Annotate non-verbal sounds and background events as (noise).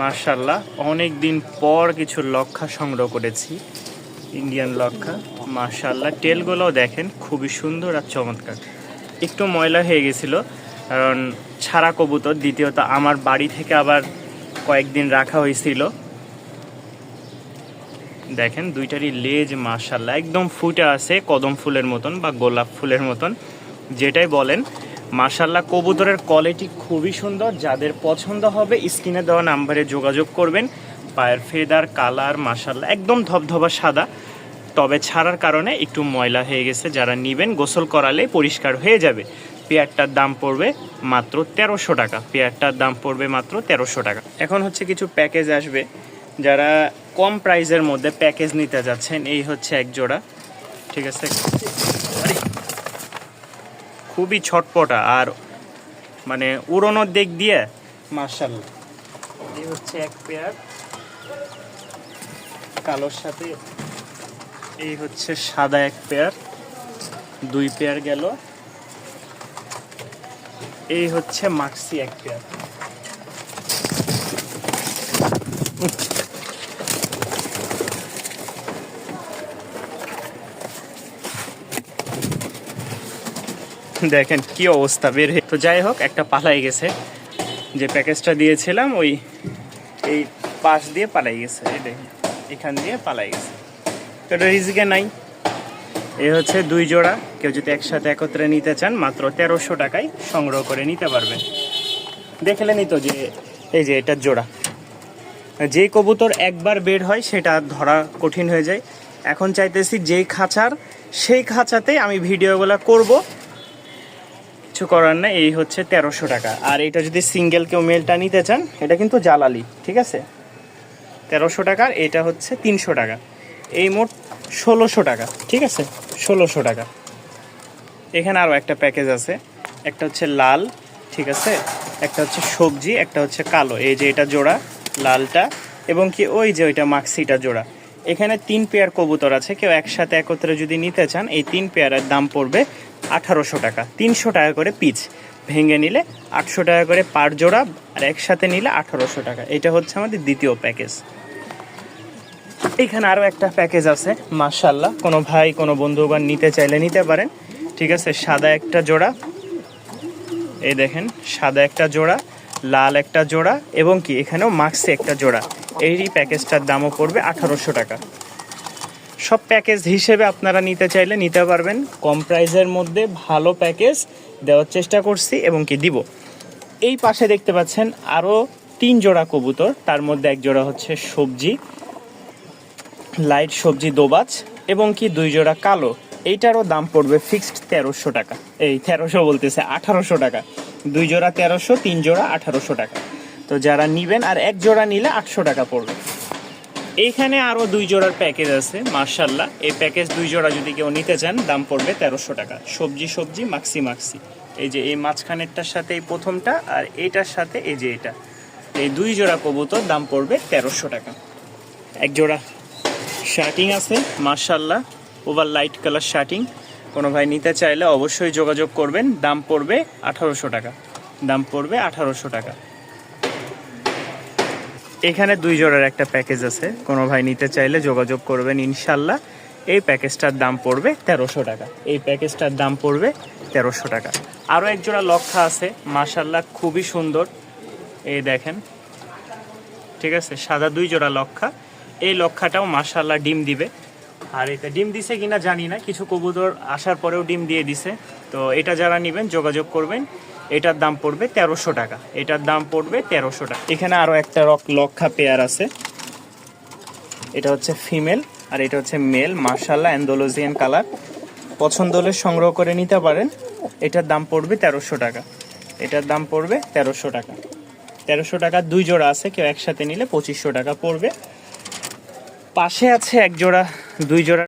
মার্শাল্লাহ অনেক দিন পর কিছু লক্ষা সংগ্রহ করেছি ইন্ডিয়ান লক্ষা মার্শাল্লাহ টেলগুলোও দেখেন, খুবই সুন্দর আর চমৎকার। একটু ময়লা হয়ে গেছিল, কারণ ছাড়া কবুতর, দ্বিতীয়ত আমার বাড়ি থেকে আবার কয়েকদিন রাখা হয়েছিল। দেখেন, দুইটারই লেজ মার্শাল্লাহ একদম ফুটে আছে, কদম ফুলের মতন বা গোলাপ ফুলের মতন, যেটাই বলেন মার্শাল্লাহ কবুতরের কোয়ালিটি খুবই সুন্দর। যাদের পছন্দ হবে, স্ক্রিনে দেওয়া নাম্বারে যোগাযোগ করবেন। পায়ের ফেদার, কালার মার্শাল্লাহ একদম ধবধবা সাদা। তবে ছাড়ার কারণে একটু ময়লা হয়ে গেছে। যারা নেবেন, গোসল করালে পরিষ্কার হয়ে যাবে। পেয়ারটার দাম পড়বে মাত্র তেরোশো টাকা। পেয়ারটার দাম পড়বে মাত্র তেরোশো টাকা। এখন হচ্ছে কিছু প্যাকেজ আসবে। যারা কম প্রাইসের মধ্যে প্যাকেজ নিতে যাচ্ছেন, এই হচ্ছে এক জোড়া। ঠিক আছে? খুবই ছটপটা আর মানে উড়নোর দিক দিয়ে মার্শাল এই হচ্ছে এক পেয়ার। কালোর সাথে এই হচ্ছে সাদা এক পেয়ার। দুই পেয়ার গেল। এই হচ্ছে মাক্সি এক পেয়ার। (laughs) (laughs) দেখেন কি অবস্থা, বের হয়ে তো যাই হোক, একটা পালাই গেছে। যে প্যাকেজটা দিয়েছিলাম, ওই এই পাশ দিয়ে পালাই গেছে, এই দেখেন, এখান দিয়ে পালাই গেছে। তো এটা রিজিকে নাই। এ হচ্ছে দুই জোড়া। কেউ যদি একসাথে একত্রে নিতে চান, মাত্র তেরোশো টাকায় সংগ্রহ করে নিতে পারবেন। দেখলেনই তো যে, এই যে এটার জোড়া। যে কবুতর একবার বের হয়, সেটা ধরা কঠিন হয়ে যায়। এখন চাইতেছি যেই খাঁচার, সেই খাঁচাতে আমি ভিডিওগুলো করব। কিছু করার না এই হচ্ছে তেরোশো টাকা। আর এটা যদি সিঙ্গেল কেউ মেলটা নিতে চান, এটা কিন্তু জালালি, ঠিক আছে? তেরোশো টাকার এটা হচ্ছে তিনশো টাকা। এই মোট ষোলোশো টাকা, ঠিক আছে? ষোলোশো টাকা। এখানে আরও একটা প্যাকেজ আছে। একটা হচ্ছে লাল, ঠিক আছে? একটা হচ্ছে সবজি, একটা হচ্ছে কালো। এই যে এটা জোড়া, লালটা, এবং কি ওই যে ওইটা মাক্সিটা জোড়া। এখানে তিন পেয়ার কবুতর আছে, কেউ একসাথে একত্রে যদি নিতে চান, এই তিন পেয়ারের দাম পড়বে আঠারোশো টাকা। তিনশো টাকা করে পিচ। ভেঙে নিলে আটশো টাকা করে পার জোড়া আর একসাথে নিলে আঠারোশো টাকা। এটা হচ্ছে আমাদের দ্বিতীয় প্যাকেজ। এখানে আরও একটা প্যাকেজ আছে মার্শাল্লাহ কোনো ভাই, কোনো বন্ধুবান নিতে চাইলে নিতে পারেন। ঠিক আছে, সাদা একটা জোড়া। এই দেখেন, সাদা একটা জোড়া, লাল একটা জোড়া এবং কি, এখানেও মাক্সে একটা জোড়া। এই প্যাকেজটার দামও পড়বে আঠারোশো টাকা। সব প্যাকেজ হিসেবে আপনারা নিতে চাইলে নিতে পারবেন। কম প্রাইসের মধ্যে ভালো প্যাকেজ দেওয়ার চেষ্টা করছি এবং কি দিব। এই পাশে দেখতে পাচ্ছেন আরও তিন জোড়া কবুতর, তার মধ্যে এক জোড়া হচ্ছে সবজি, লাইট সবজি দোবাজ এবং কি দুই জোড়া কালো। এইটারও দাম পড়বে ফিক্সড তেরোশো টাকা। এই তেরোশো বলতেছে আঠারোশো টাকা। দুই জোড়া তেরোশো, তিন জোড়া আঠারোশো টাকা। তো যারা নিবেন আর এক জোড়া নিলে আটশো টাকা পড়বে। এইখানে আরও দুই জোড়ার প্যাকেজ আছে মার্শাল্লাহ এই প্যাকেজ দুই জোড়া যদি কেউ নিতে চান, দাম পড়বে তেরোশো টাকা। সবজি সবজি মাক্সি মাক্সি এই যে এই মাঝখানেরটার সাথে এই প্রথমটা আর এইটার সাথে এই যে এটা। এই দুই জোড়া কবুতর, দাম পড়বে তেরোশো টাকা। এক জোড়া শার্টিং আছে মার্শাল্লাহ ওভার লাইট কালার শার্টিং কোনো ভাই নিতে চাইলে অবশ্যই যোগাযোগ করবেন, দাম পড়বে আঠারোশো টাকা। দাম পড়বে আঠারোশো টাকা। এখানে দুই জোড়ার একটা প্যাকেজ আছে। কোনো ভাই নিতে চাইলে যোগাযোগ করবেন ইনশাল্লাহ। এই প্যাকেজটার দাম পড়বে তেরোশো টাকা। এই প্যাকেজটার দাম পড়বে তেরোশো টাকা। আরও এক জোড়া লক্ষা আছে। মার্শাল্লাহ খুবই সুন্দর। এই দেখেন। ঠিক আছে, সাদা দুই জোড়া লক্ষা এই লক্ষাটাও মার্শাল্লাহ ডিম দিবে। আর এটা ডিম দিছে কিনা জানি না। কিছু কবুতর আসার পরেও ডিম দিয়ে দিছে। তো এটা যারা নেবেন, যোগাযোগ করবেন। এটার দাম পড়বে তেরোশো টাকা। এটার দাম পড়বে তেরোশো টাকা। এখানে আরও একটা রক লক্ষা পেয়ার আছে। এটা হচ্ছে ফিমেল আর এটা হচ্ছে মেল। মার্শাল্লাহ অ্যান্ডোলোজিয়ান কালার। পছন্দ হলে সংগ্রহ করে নিতে পারেন। এটার দাম পড়বে তেরোশো টাকা। এটার দাম পড়বে তেরোশো টাকা। তেরোশো টাকা দুই জোড়া আছে, কেউ একসাথে নিলে পঁচিশশো টাকা পড়বে। পাশে আছে এক জোড়া, দুই জোড়া